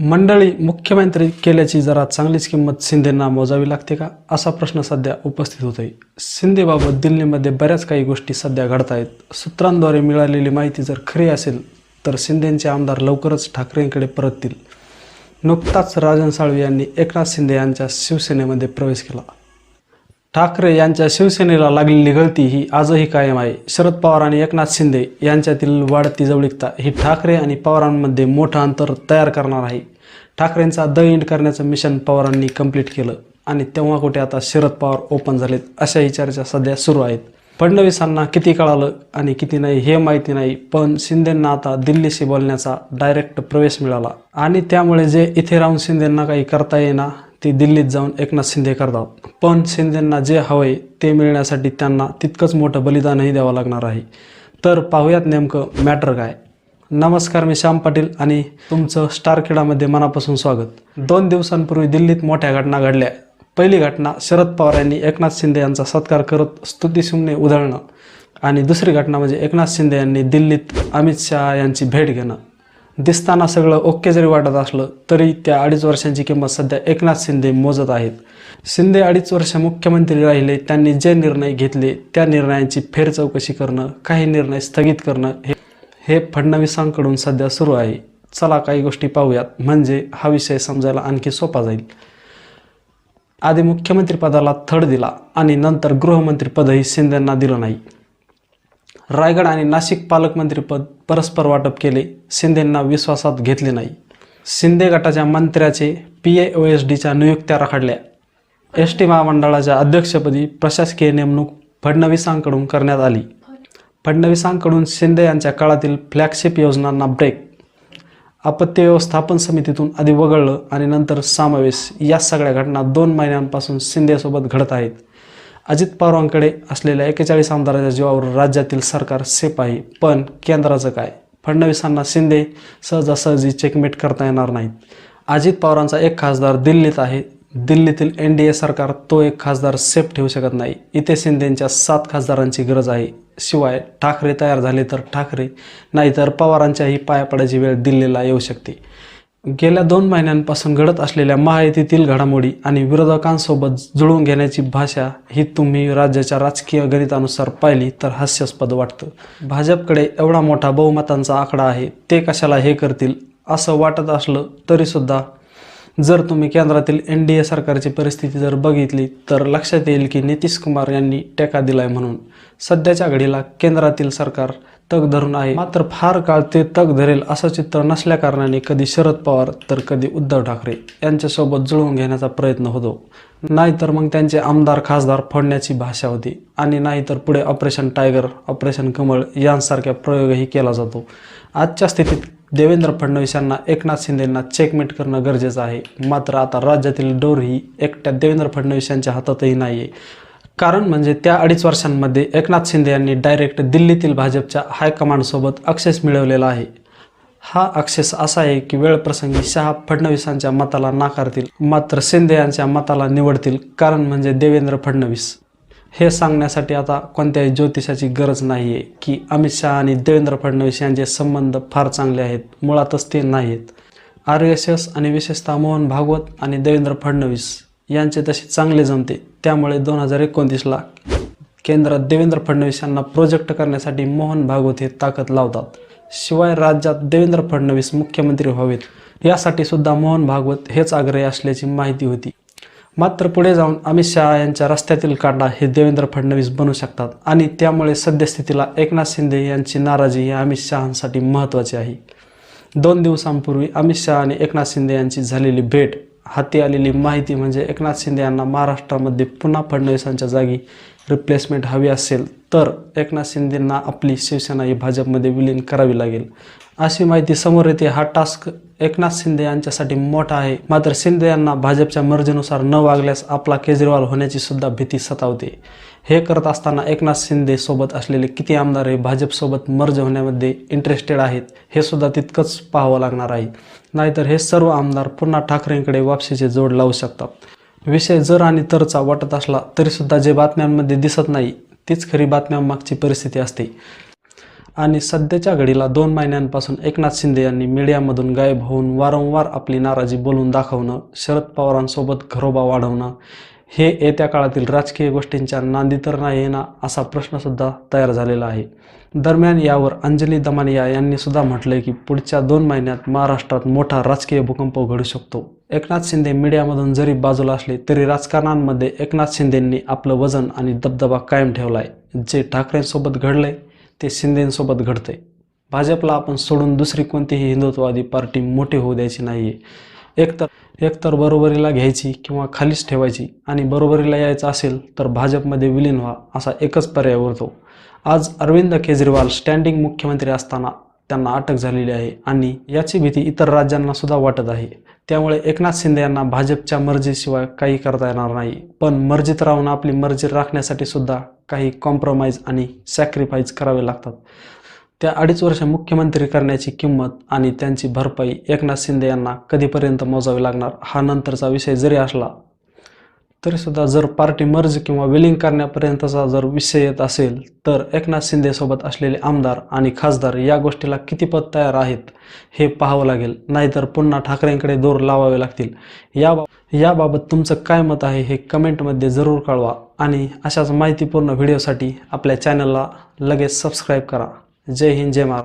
मंडळी मुख्यमंत्री केल्याची जरा चांगलीच किंमत शिंदेंना मोजावी लागते का? असा प्रश्न सध्या उपस्थित होतोय. शिंदेबाबत दिल्लीमध्ये बऱ्याच काही गोष्टी सध्या घडत आहेत सूत्रांद्वारे मिळालेली माहिती जर खरी असेल तर शिंदेचे आमदार लवकरच ठाकरेंकडे परततील. नुकताच राजन साळवी यांनी एकनाथ शिंदे यांच्या शिवसेनेमध्ये प्रवेश केला. ठाकरे यांच्या शिवसेनेला लागलेली गळती ही आजही कायम आहे. शरद पवार आणि एकनाथ शिंदे यांच्यातील वाढती जवळीकता ही ठाकरे आणि पवारांमध्ये मोठं अंतर तयार करणार आहे. ठाकरेंचा द इंड करण्याचं मिशन पवारांनी कंप्लीट केलं आणि तेव्हा कुठे आता शरद पवार ओपन झालेत अशाही चर्चा सध्या सुरू आहेत. फडणवीसांना किती कळालं आणि किती नाही हे माहिती नाही पण शिंदेंना आता दिल्लीशी बोलण्याचा डायरेक्ट प्रवेश मिळाला. आणि त्यामुळे जे इथे राहून शिंदेंना काही करता येईना ते दिल्लीत जाऊन एकनाथ शिंदे करतात. पण शिंदेंना जे हवंय ते मिळण्यासाठी त्यांना तितकंच मोठं बलिदानही द्यावं लागणार आहे. तर पाहूयात नेमकं मॅटर काय. नमस्कार मी श्याम पाटील आणि तुमचं स्टार खेळामध्ये मनापासून स्वागत. दोन दिवसांपूर्वी दिल्लीत मोठ्या घटना घडल्या. पहिली घटना शरद पवार यांनी एकनाथ शिंदे यांचा सत्कार करत स्तुतीसुमने उधळणं आणि दुसरी घटना म्हणजे एकनाथ शिंदे यांनी दिल्लीत अमित शहा यांची भेट घेणं. दिसताना सगळं ओके जरी वाटत असलं तरी त्या अडीच वर्षांची किंमत सध्या एकनाथ शिंदे मोजत आहेत. शिंदे अडीच वर्ष मुख्यमंत्री राहिले त्यांनी जे निर्णय घेतले त्या निर्णयांची फेर चौकशी करणं काही निर्णय स्थगित करणं हे हे फडणवीसांकडून सध्या सुरू आहे. चला काही गोष्टी पाहूयात. म्हणजे हा विषय समजायला आणखी सोपा जाईल. आधी मुख्यमंत्रीपदाला थड दिला आणि नंतर गृहमंत्रीपदही शिंदेंना दिलं नाही. रायगड आणि नाशिक पालकमंत्रीपद परस्पर वाटप केले. शिंदेंना विश्वासात घेतले नाही. शिंदे गटाच्या मंत्र्याचे पी ए ओ एस डीच्या नियुक्त्या रखडल्या. एस टी महामंडळाच्या अध्यक्षपदी प्रशासकीय नेमणूक फडणवीसांकडून करण्यात आली. फडणवीसांकडून शिंदे यांच्या काळातील फ्लॅगशिप योजनांना ब्रेक आपत्ती व्यवस्थापन समितीतून आधी वगळलं आणि नंतर समावेश या सगळ्या घटना दोन महिन्यांपासून शिंदेसोबत घडत आहेत. अजित पवारांकडे असलेल्या एकेचाळीस आमदाराच्या जीवावर राज्यातील सरकार सेफ आहे पण केंद्राचं काय? फडणवीसांना शिंदे सहजासहजी चेकमेट करता येणार नाहीत. अजित पवारांचा एक खासदार दिल्लीत आहे. दिल्लीतील एन डी ए सरकार तो एक खासदार सेफ ठेवू शकत नाही. इथे शिंदेंच्या सात खासदारांची गरज आहे. शिवाय ठाकरे तयार झाले तर ठाकरे नाहीतर पवारांच्याही पाया पडायची वेळ दिल्लीला येऊ शकते. गेल्या दोन महिन्यांपासून घडत असलेल्या महायुतीतील घडामोडी आणि विरोधकांसोबत जुळवून घेण्याची भाषा ही तुम्ही राज्याच्या राजकीय गणितानुसार पाहिली तर हास्यास्पद वाटतं. भाजपकडे एवढा मोठा बहुमतांचा आकडा आहे ते कशाला हे करतील असं वाटत असलं तरीसुद्धा जर तुम्ही केंद्रातील एन डी ए सरकारची परिस्थिती जर बघितली तर लक्षात येईल की नितीश कुमार यांनी टेका दिलाय म्हणून. सध्याच्या घडीला केंद्रातील सरकार तग धरून आहे. मात्र फार काळ ते तग धरेल असं चित्र नसल्या कारणाने कधी शरद पवार तर कधी उद्धव ठाकरे यांच्यासोबत जुळवून घेण्याचा प्रयत्न होतो. नाहीतर मग त्यांचे आमदार खासदार फोडण्याची भाषा होती आणि नाहीतर पुढे ऑपरेशन टायगर ऑपरेशन कमळ यांसारख्या प्रयोगही केला जातो. आजच्या स्थितीत देवेंद्र फडणवीस यांना एकनाथ शिंदेंना चेकमेट करणं गरजेचं आहे. मात्र आता राज्यातील डोर ही एकट्या देवेंद्र फडणवीस यांच्या हातातही नाही आहे कारण म्हणजे त्या अडीच वर्षांमध्ये एकनाथ शिंदे यांनी डायरेक्ट दिल्लीतील भाजपच्या हायकमांडसोबत अक्सेस मिळवलेला आहे. हा अक्सेस असा आहे की वेळप्रसंगी शहा फडणवीसांच्या मताला नाकारतील. मात्र शिंदे यांच्या मताला निवडतील. कारण म्हणजे देवेंद्र फडणवीस. हे सांगण्यासाठी आता कोणत्याही ज्योतिषाची गरज नाही आहे की अमित शहा आणि देवेंद्र फडणवीस यांचे संबंध फार चांगले आहेत. मुळातच ते नाहीत आर एस एस आणि विशेषतः मोहन भागवत आणि देवेंद्र फडणवीस यांचे तसे चांगले जमते त्यामुळे दोन हजार एकोणतीसला केंद्रात देवेंद्र फडणवीस यांना प्रोजेक्ट करण्यासाठी मोहन भागवत हे ताकद लावतात. शिवाय राज्यात देवेंद्र फडणवीस मुख्यमंत्री व्हावेत. यासाठी सुद्धा मोहन भागवत हेच आग्रही असल्याची माहिती होती. मात्र पुढे जाऊन अमित शहा यांच्या रस्त्यातील कांडा हे देवेंद्र फडणवीस बनू शकतात आणि त्यामुळे सद्यस्थितीला एकनाथ शिंदे यांची नाराजी ही अमित शहासाठी महत्त्वाची आहे. दोन दिवसांपूर्वी अमित शहा आणि एकनाथ शिंदे यांची झालेली भेट हाती आलेली माहिती म्हणजे एकनाथ शिंदे यांना महाराष्ट्रामध्ये पुन्हा फडणवीसांच्या जागी रिप्लेसमेंट हवी असेल तर एकनाथ शिंदेंना आपली शिवसेना ही भाजपमध्ये विलीन करावी लागेल. अशी माहिती समोर येते. हा टास्क एकनाथ शिंदे यांच्यासाठी मोठा आहे. मात्र शिंदे यांना भाजपच्या मर्जीनुसार न वागल्यास आपला केजरीवाल होण्याची सुद्धा भीती सतावते. हे करत असताना एकनाथ शिंदे सोबत असलेले किती आमदार हे भाजपसोबत मर्ज होण्यामध्ये इंटरेस्टेड आहेत हे सुद्धा तितकंच पाहावं लागणार आहे. नाहीतर हे सर्व आमदार पुन्हा ठाकरेंकडे वापसीचे जोड लावू शकतात. विषय जर आणि तरचा वाटत असला तरीसुद्धा जे बातम्यांमध्ये दिसत नाही तीच खरी बातम्यांमागची परिस्थिती असते. आणि सध्याच्या घडीला दोन महिन्यांपासून एकनाथ शिंदे यांनी मीडियामधून गायब होऊन वारंवार आपली नाराजी बोलून दाखवणं शरद पवारांसोबत घरोबा वाढवणं हे येत्या काळातील राजकीय गोष्टींच्या नांदी तर नाही ना असा प्रश्नसुद्धा तयार झालेला आहे. दरम्यान यावर अंजली दमानिया यांनीसुद्धा म्हटलंय की पुढच्या दोन महिन्यात महाराष्ट्रात मोठा राजकीय भूकंप घडू शकतो. एकनाथ शिंदे मीडियामधून जरी बाजूला असले तरी राजकारणांमध्ये एकनाथ शिंदेंनी आपलं वजन आणि दबदबा कायम ठेवला आहे जे ठाकरेंसोबत घडलंय ते शिंदेंसोबत घडतंय. भाजपला आपण सोडून दुसरी कोणतीही हिंदुत्ववादी पार्टी मोठी होऊ द्यायची नाही आहे एकतर एकतर बरोबरीला घ्यायची किंवा खालीच ठेवायची आणि बरोबरीला यायचं असेल तर भाजपमध्ये विलीन व्हा असा एकच पर्याय उरतो. आज अरविंद केजरीवाल स्टँडिंग मुख्यमंत्री असताना त्यांना अटक झालेली आहे आणि याची भीती इतर राज्यांना सुद्धा वाटत आहे. त्यामुळे एकनाथ शिंदे यांना भाजपच्या मर्जीशिवाय काही करता येणार नाही. पण मर्जीत राहून आपली मर्जी राखण्यासाठी सुद्धा काही कॉम्प्रोमाइज आणि सॅक्रिफाईज करावे लागतात. त्या अडीच वर्ष मुख्यमंत्री करण्याची किंमत आणि त्यांची भरपाई एकनाथ शिंदे यांना कधीपर्यंत मोजावी लागणार हा नंतरचा विषय जरी असला तरीसुद्धा जर पार्टी मर्ज किंवा विलिंग करण्यापर्यंतचा जर विषय येत असेल तर एकनाथ शिंदेसोबत असलेले आमदार आणि खासदार या गोष्टीला कितीपत तयार आहेत हे पाहावं लागेल. नाहीतर पुन्हा ठाकरेंकडे दोर लावावे लागतील. या याबाबत तुमचं काय मत आहे हे कमेंटमध्ये जरूर कळवा. आणि अशाच माहितीपूर्ण व्हिडिओसाठी आपल्या चॅनलला लगेच सबस्क्राईब करा. जय हिंद जय महाराज